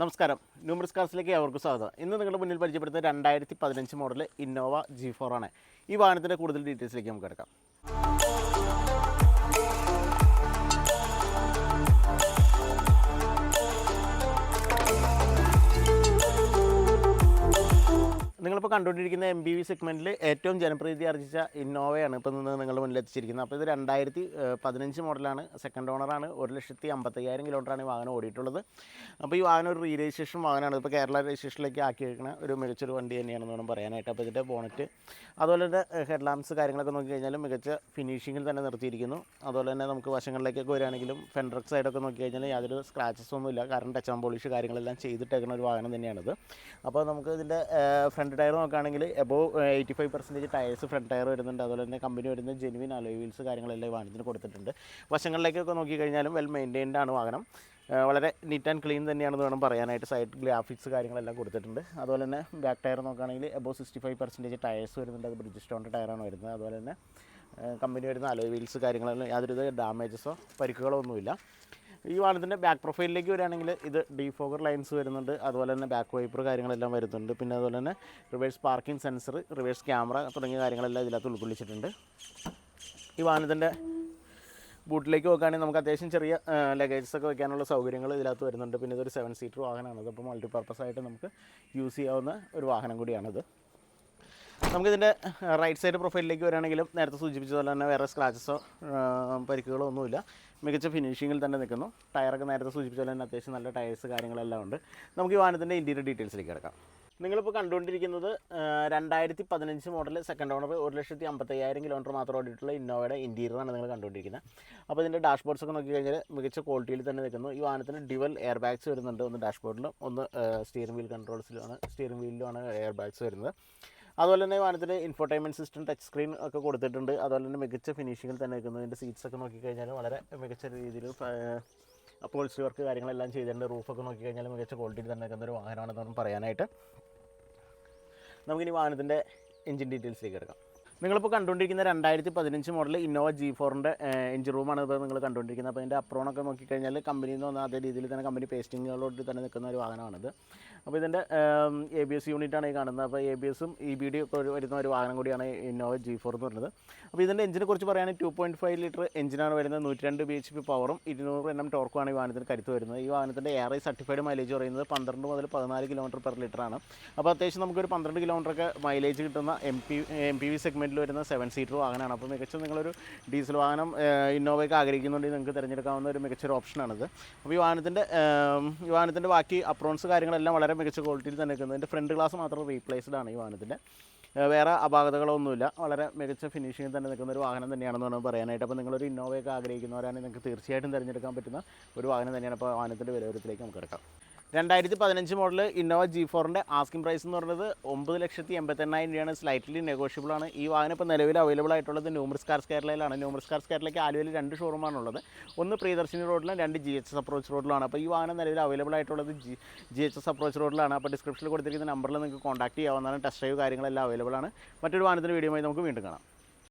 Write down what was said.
നമസ്കാരം. ന്യൂമറിസ് കാർസിലേക്ക് അവർക്ക് സ്വാഗതം. ഇന്ന് നിങ്ങളുടെ മുന്നിൽ പരിചയപ്പെടുത്തുന്ന രണ്ടായിരത്തി പതിനഞ്ച് മോഡൽ ഇന്നോവ ജി ഫോർ ആണ്. ഈ വാഹനത്തിന്റെ കൂടുതൽ ഡീറ്റെയിൽസിലേക്ക് നമുക്ക് കിടക്കാം. നിങ്ങളിപ്പോൾ കണ്ടുകൊണ്ടിരിക്കുന്ന എം ബി വി സെഗ്മെന്റിൽ ഏറ്റവും ജനപ്രീതി ആർജിച്ച ഇന്നോവയാണ് ഇപ്പോൾ നിന്ന് നിങ്ങളുടെ മുന്നിൽ എത്തിച്ചിരിക്കുന്നത്. അപ്പോൾ ഇത് രണ്ടായിരത്തി പതിനഞ്ച് മോഡലാണ് സെക്കൻഡ് ഓണറാണ് ഒരു ലക്ഷത്തി അമ്പത്തയ്യായിരം കിലോമീറ്ററാണ് ഈ വാഹനം ഓടിയിട്ടുള്ളത്. അപ്പോൾ ഈ വാഹനം ഒരു റീ രജിസ്ട്രേഷൻ വാഹനമാണ്. ഇപ്പോൾ കേരള രജിസ്ട്രേഷനിലേക്ക് ആക്കി വെക്കുന്ന ഒരു മികച്ചൊരു വണ്ടി തന്നെയാണെന്ന് വേണം പറയാനായിട്ട്. അപ്പോൾ ഇതിന്റെ ബോണറ്റ് അതുപോലെ തന്നെ ഹെഡ് ലാംപ്സ് കാര്യങ്ങളൊക്കെ നോക്കി കഴിഞ്ഞാൽ മികച്ച ഫിനിഷിങ്ങിൽ തന്നെ നിർത്തിയിരിക്കുന്നു. അതുപോലെ തന്നെ നമുക്ക് വശങ്ങളിലേക്കൊക്കെ വരികയാണെങ്കിലും ഫെൻഡ്രക് സൈഡൊക്കെ നോക്കി കഴിഞ്ഞാൽ യാതൊരു സ്ക്രാച്ചസ് ഒന്നുമില്ല. കാരണം ടച്ച് ആൻഡ് പോളിഷ് കാര്യങ്ങളെല്ലാം ചെയ്തിട്ടേക്കുന്ന ഒരു വാഹനം തന്നെയാണിത്. അപ്പോൾ നമുക്ക് ഇതിന്റെ ഫ്രണ്ട് ടയർ നോക്കുകയാണെങ്കിൽ above eighty five percentage tyres front tyre വരുന്നുണ്ട്. അതുപോലെ തന്നെ കമ്പനി വരുന്ന ജെനുവിൻ അലോയ് വീൽസ് കാര്യങ്ങളെല്ലാം ഈ വാഹനത്തിന് കൊടുത്തിട്ടുണ്ട്. വശങ്ങളിലേക്കൊക്കെ നോക്കിക്കഴിഞ്ഞാലും വെൽ മെയിന്റെയിൻഡ് ആണ് വാഹനം. വളരെ നീറ്റ് ആൻഡ് ക്ലീൻ തന്നെയാണെന്ന് വേണം പറയാനായിട്ട് സൈഡ് ഗ്രാഫിക്സ് കാര്യങ്ങളെല്ലാം കൊടുത്തിട്ടുണ്ട്. അതുപോലെ തന്നെ ബാക്ക് ടയർ നോക്കുകയാണെങ്കിൽ above sixty five percentage tyres വരുന്നുണ്ട്. അത് ബ്രിഡ്ജ് സ്റ്റോണിന്റെ ടയറാണ് വരുന്നത്. അതുപോലെ തന്നെ കമ്പനി വരുന്ന അലോയ് വീൽസ് കാര്യങ്ങളെല്ലാം യാതൊരു ഡാമേജസോ പരിക്കുകളോ ഒന്നുമില്ല. ഈ വാഹനത്തിന്റെ ബാക്ക് പ്രൊഫൈലിലേക്ക് വരികയാണെങ്കിൽ ഇത് ഡീഫോഗർ ലൈൻസ് വരുന്നുണ്ട്. അതുപോലെ തന്നെ ബാക്ക് വൈപ്പർ കാര്യങ്ങളെല്ലാം വരുന്നുണ്ട്. പിന്നെ അതുപോലെ തന്നെ reverse parking sensor reverse camera തുടങ്ങിയ കാര്യങ്ങളെല്ലാം ഇതിനകത്ത് ഉൾക്കൊള്ളിച്ചിട്ടുണ്ട്. ഈ വാഹനത്തിന്റെ ബൂട്ടിലേക്ക് നോക്കുകയാണെങ്കിൽ നമുക്ക് അത്യാവശ്യം ചെറിയ ലഗേജസ് ഒക്കെ വെക്കാനുള്ള സൗകര്യങ്ങൾ ഇതിനകത്ത് വരുന്നുണ്ട്. പിന്നെ ഇതൊരു സെവൻ സീറ്റർ വാഹനമാണ്. അതപ്പോൾ മൾട്ടിപർപ്പസ് ആയിട്ട് നമുക്ക് യൂസ് ചെയ്യാവുന്ന ഒരു വാഹനം കൂടിയാണിത്. നമുക്കിതിന്റെ റൈറ്റ് സൈഡ് പ്രൊഫൈലിലേക്ക് വരികയാണെങ്കിലും നേരത്തെ സൂചിപ്പിച്ചതുപോലെ തന്നെ വേറെ സ്ക്രാച്ചസോ പരിക്കുകളോ ഒന്നുമില്ല. മികച്ച ഫിനിഷിങ്ങിൽ തന്നെ നിൽക്കുന്നു. ടയറൊക്കെ നേരത്തെ സൂചിപ്പിച്ച പോലെ തന്നെ അത്യാവശ്യം നല്ല ടയേഴ്സ് കാര്യങ്ങളെല്ലാം ഉണ്ട്. നമുക്ക് ഈ വാഹനത്തിന്റെ ഇന്റീരിയർ ഡീറ്റെയിൽസിലേക്ക് കിടക്കാം. നിങ്ങളിപ്പോൾ കണ്ടുകൊണ്ടിരിക്കുന്നത് രണ്ടായിരത്തി പതിനഞ്ച് മോഡൽ സെക്കൻഡ് ഓണർ ഒരു ലക്ഷത്തി അമ്പത്തയ്യായിരം കിലോമീറ്റർ മാത്രം ഓടിയിട്ടുള്ള ഇന്നോവയുടെ ഇന്റീരിയറാണ് നിങ്ങൾ കണ്ടുകൊണ്ടിരിക്കുന്നത്. അപ്പോൾ ഇതിന്റെ ഡാഷ്ബോർഡ്സ് ഒക്കെ നോക്കി കഴിഞ്ഞാൽ മികച്ച ക്വാളിറ്റിയിൽ തന്നെ നിൽക്കുന്നു. ഈ വാഹനത്തിന് ഡിവൽ എയർ ബാഗ്സ് വരുന്നുണ്ട് ഒന്ന് ഡാഷ്ബോർഡിലും ഒന്ന് സ്റ്റിയറിംഗ് വീൽ കൺട്രോൾസിലുമാണ് സ്റ്റിയറിംഗ് വീലിലുമാണ് എയർ ബാഗ്സ് വരുന്നത്. അതുപോലെ തന്നെ വാഹനത്തിന് ഇൻഫോർടൈൻമെന്റ് സിസ്റ്റം ടച്ച് സ്ക്രീൻ ഒക്കെ കൊടുത്തിട്ടുണ്ട്. അതുപോലെ തന്നെ മികച്ച ഫിനിഷിങ്ങിൽ തന്നെ നിൽക്കുന്നു. ഇതിന്റെ സീറ്റ്സ് ഒക്കെ നോക്കിക്കഴിഞ്ഞാൽ വളരെ മികച്ച രീതിയിൽ പോളിസി വർക്ക് കാര്യങ്ങളെല്ലാം ചെയ്തിട്ടുണ്ട്. റൂഫൊക്കെ നോക്കിക്കഴിഞ്ഞാൽ മികച്ച ക്വാളിറ്റിയിൽ തന്നെ നിൽക്കുന്ന ഒരു വാഹനമാണെന്ന് പറയാനായിട്ട്. നമുക്കിനി വാഹനത്തിന്റെ എഞ്ചിൻ ഡീറ്റെയിൽസിലേക്ക് എടുക്കാം നിങ്ങളിപ്പോൾ കണ്ടുകൊണ്ടിരിക്കുന്ന രണ്ടായിരത്തി പതിനഞ്ച് മോഡൽ ഇന്നോവ ജി ഫോറിന്റെ എഞ്ചിൻ റൂമാണ് ഇപ്പോൾ നിങ്ങൾ കണ്ടുകൊണ്ടിരിക്കുന്നത്. അപ്പോൾ അതിന്റെ അപ്രോണൊക്കെ നോക്കിക്കഴിഞ്ഞാൽ കമ്പനിയിൽ നിന്ന് അതേ രീതിയിൽ തന്നെ കമ്പനി പേസ്റ്റിങ്ങുകളോട് തന്നെ നിൽക്കുന്ന ഒരു വാഹനമാണിത്. അപ്പോൾ ഇതിന്റെ എ ബി എസ് യൂണിറ്റാണ് ഈ കാണുന്നത്. അപ്പോൾ എ ബി എസും ഇ ബി ഡി ഒക്കെ വരുന്ന ഒരു വാഹനം കൂടിയാണ് ഇന്നോവ ജി ഫോർ എന്ന് പറയുന്നത്. അപ്പോൾ ഇതിന്റെ എഞ്ചിനെ കുറിച്ച് പറയുകയാണെങ്കിൽ ടു പോയിന്റ് ഫൈവ് ലിറ്റർ എഞ്ചിനാണ് വരുന്നത്. നൂറ്റി രണ്ട് ബി എച്ച് പി പവറും ഇരുന്നൂറ് എണ്ണം ടോർക്കുമാണ് ഈ വാഹനത്തിന് കരുത്ത് വരുന്നത്. ഈ വാഹനത്തിന്റെ എയർ സർട്ടിഫൈഡ് മൈലേജ് പറയുന്നത് പന്ത്രണ്ട് മുതൽ പതിനാല് കിലോമീറ്റർ പെർ ലിറ്ററാണ് അപ്പോൾ അത്യാവശ്യം നമുക്കൊരു പന്ത്രണ്ട് കിലോമീറ്ററൊക്കെ മൈലേജ് കിട്ടുന്ന M P M P V സെഗ്മെന്റിൽ വരുന്ന സെവൻ സീറ്റർ വാഹനമാണ്. അപ്പോൾ മികച്ച നിങ്ങളൊരു ഡീസൽ വാഹനം ഇന്നോവയ്ക്ക് ആഗ്രഹിക്കുന്നുണ്ടെങ്കിൽ നിങ്ങൾക്ക് തിരഞ്ഞെടുക്കാവുന്ന ഒരു മികച്ചൊരു ഓപ്ഷനാണിത് അപ്പോൾ ഈ വാഹനത്തിന്റെ ഈ വാഹനത്തിന്റെ ബാക്കി അപ്രോൺസ് കാര്യങ്ങളെല്ലാം വളരെ മികച്ച ക്വാളിറ്റിയിൽ തന്നെ നിൽക്കുന്നത് ഇതിന്റെ ഫ്രണ്ട് ഗ്ലാസ് മാത്രം റീപ്ലേസ്ഡ് ആണ് ഈ വാഹനത്തിന്റെ. വേറെ അപാകതകളൊന്നുമില്ല. വളരെ മികച്ച ഫിനിഷിങ്ങിൽ തന്നെ നിൽക്കുന്ന ഒരു വാഹനം തന്നെയാണെന്ന് വേണം പറയാനായിട്ട്. അപ്പോൾ നിങ്ങളൊരു ഇന്നോവയൊക്കെ ആഗ്രഹിക്കുന്നവരാണെങ്കിൽ നിങ്ങൾക്ക് തീർച്ചയായിട്ടും തിരഞ്ഞെടുക്കാൻ പറ്റുന്ന ഒരു വാഹനം തന്നെയാണ്. അപ്പോൾ വാഹനത്തിന്റെ വിലവരത്തിലേക്ക് നമുക്ക് കിടക്കാം. രണ്ടായിരത്തി പതിനഞ്ച് മോഡൽ ഇന്നോവ ജി ഫോറിന്റെ ആസ്കിംഗ് പ്രൈസ് എന്ന് പറയുന്നത് ഒമ്പത് ലക്ഷത്തി എൺപത്തെണ്ണായിരം രൂപയാണ്. സ്ലൈറ്റ്ലി നെഗോഷ്യബിൾ ആണ്. ഈ വാഹനം ഇപ്പോൾ നിലവിൽ അവൈലബിൾ ആയിട്ടുള്ളത് ന്യൂമർസ് കാർസ് കേരളയിലാണ് ന്യൂമർസ് കാർസ് കേരളയ്ക്ക് ആലുവയിൽ രണ്ട് ഷോറൂമാണുള്ളത് ഒന്ന് പ്രിയദർശിനി റോഡിലും രണ്ട് ജി എച്ച് എസ് അപ്രോച്ച് റോഡിലാണ് അപ്പോൾ ഈ വാഹനം നിലവിൽ അവൈലബിൾ ആയിട്ടുള്ളത് G G H S approach റോഡിലാണ് അപ്പോൾ ഡിസ്ക്രിപ്ഷനിൽ കൊടുത്തിരിക്കുന്ന നമ്പറിൽ നിങ്ങൾക്ക് കോൺടാക്ട് ചെയ്യാവുന്നതാണ്. ടെസ്റ്റ് ഡ്രൈവ് കാര്യങ്ങളെല്ലാം അവൈലബിൾ ആണ്. മറ്റൊരു വാഹനത്തിന്റെ വീഡിയോയുമായി നമുക്ക് വീണ്ടും കാണാം.